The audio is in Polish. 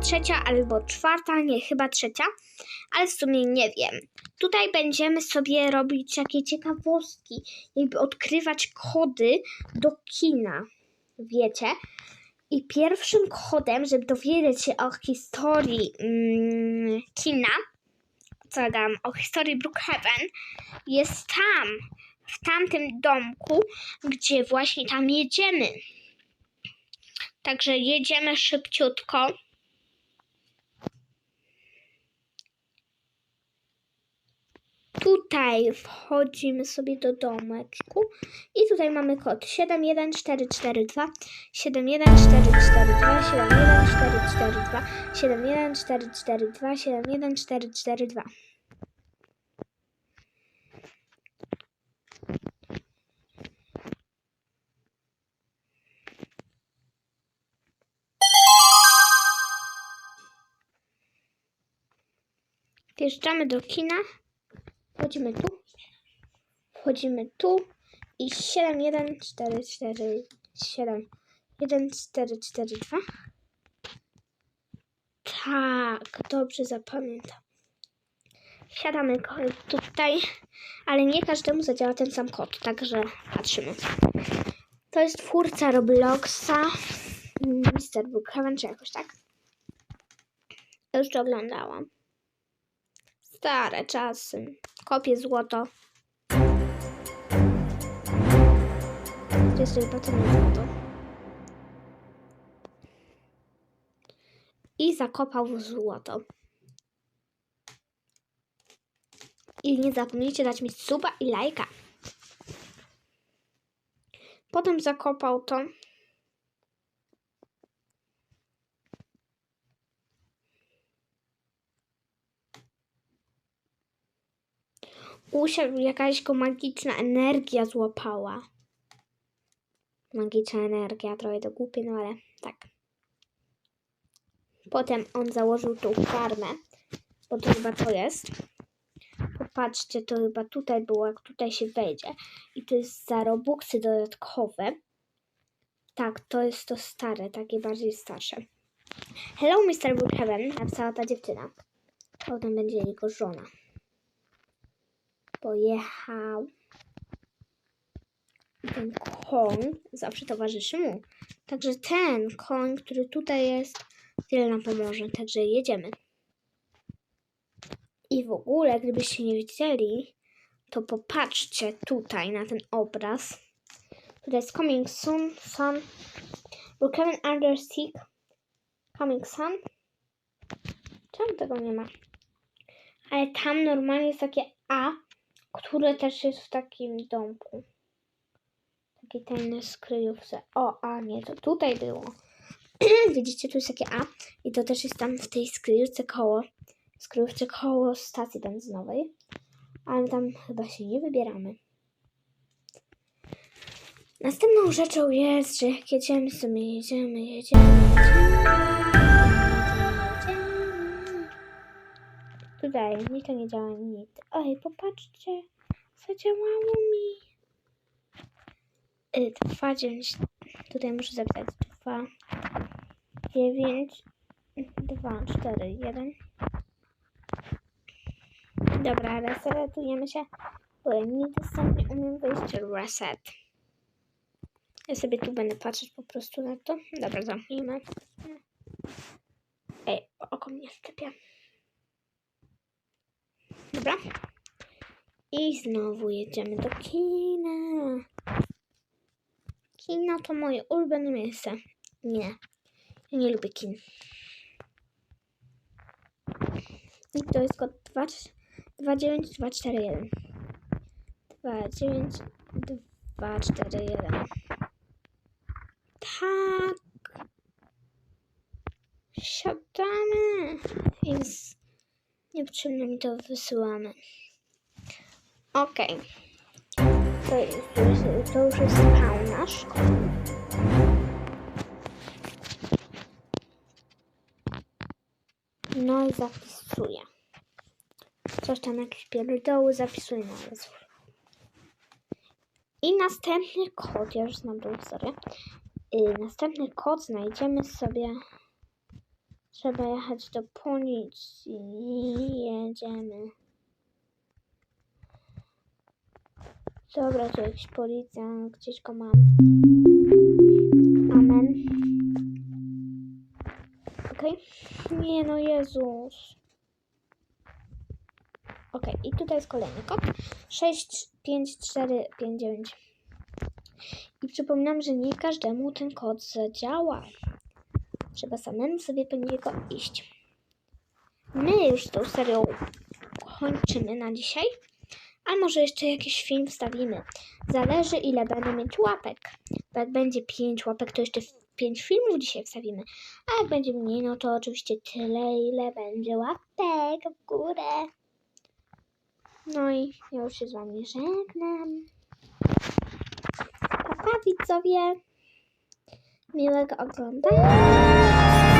trzecia albo czwarta, nie, chyba trzecia, ale w sumie nie wiem. Tutaj będziemy sobie robić takie ciekawostki, jakby odkrywać kody do kina, wiecie? I pierwszym kodem, żeby dowiedzieć się o historii mm, kina, co dam, o historii Brookhaven, jest tam, w tamtym domku, gdzie właśnie tam jedziemy. Także jedziemy szybciutko. Tutaj wchodzimy sobie do domeczku i tutaj mamy kod 71442 71442 71442 71442 71442 Wjeżdżamy do kina. Wchodzimy tu. Wchodzimy tu. I 71447 71442. Tak, dobrze zapamiętam. Wsiadamy tutaj, ale nie każdemu zadziała ten sam kod, także patrzymy. To jest twórca Robloxa, Mr. Brookhaven, czy jakoś tak. Już to oglądałam. Stare czasy. Kopie złoto. Jest tutaj potem złoto. I zakopał złoto. I nie zapomnijcie dać mi suba i lajka. Potem zakopał to. Usiadł, jakaś go magiczna energia złapała. Magiczna energia, trochę to głupie, no ale tak. Potem on założył tą farmę, bo to chyba to jest. Popatrzcie, to chyba tutaj było, jak tutaj się wejdzie. I to jest za robuxy dodatkowe. Tak, to jest to stare, takie bardziej starsze. Hello, Mr. Woodhaven, napisała ta dziewczyna. Potem będzie jego żona pojechał. Ten koń zawsze towarzyszy mu. Także ten koń, który tutaj jest, tyle nam pomoże. Także jedziemy. I w ogóle, gdybyście nie widzieli, to popatrzcie tutaj na ten obraz. Tutaj jest Coming Soon, Sun, Brookhaven Under Sick, Coming Sun. Czemu tego nie ma? Ale tam normalnie jest takie A, które też jest w takim domku. Takiej tajnej skryjówce. O, a nie, to tutaj było. Widzicie, tu jest takie A i to też jest tam w tej skryjówce koło, skryjówce koło stacji benzynowej. Ale tam chyba się nie wybieramy. Następną rzeczą jest, że jak jedziemy sobie, jedziemy, jedziemy, jedziemy. Tutaj mi to nie działa nic. Oj, popatrzcie, zadziałało mi. Y, 2, 9, tutaj muszę zapisać 2, 9, 2, 4, 1. Dobra, resetujemy się, bo nigdy sam nie umiem wejść reset. Ja sobie tu będę patrzeć po prostu na to. Dobra, zamknijmy. Ej, oko mnie szczepia. Dobra. I znowu jedziemy do kina. Kino to moje ulubione miejsce. Nie. Ja nie lubię kin. I to jest kod 29241. 29241. Tak. Siadamy. I niepotrzebne mi to wysyłamy. Okej. To, jest, to, to już jest spawn nasz. No i zapisuję. Coś tam jakieś pierdoły zapisuję na Jezu. I następny kod, ja już znam tą historię. Yy, następny kod znajdziemy sobie. Trzeba jechać do policji. Jedziemy. Dobra, tu jakiś policjant, gdzieś go mam. Amen. Okej. Nie no, Jezus. Okej, i tutaj jest kolejny kod. 65459. I przypominam, że nie każdemu ten kod zadziała. Trzeba samemu sobie po niego iść. My już tą serią kończymy na dzisiaj. A może jeszcze jakiś film wstawimy. Zależy ile będę mieć łapek. Jak będzie 5 łapek, to jeszcze 5 filmów dzisiaj wstawimy. A jak będzie mniej, no to oczywiście tyle, ile będzie łapek w górę. No i ja już się z wami żegnam. Pa, pa widzowie. Miłego oglądania.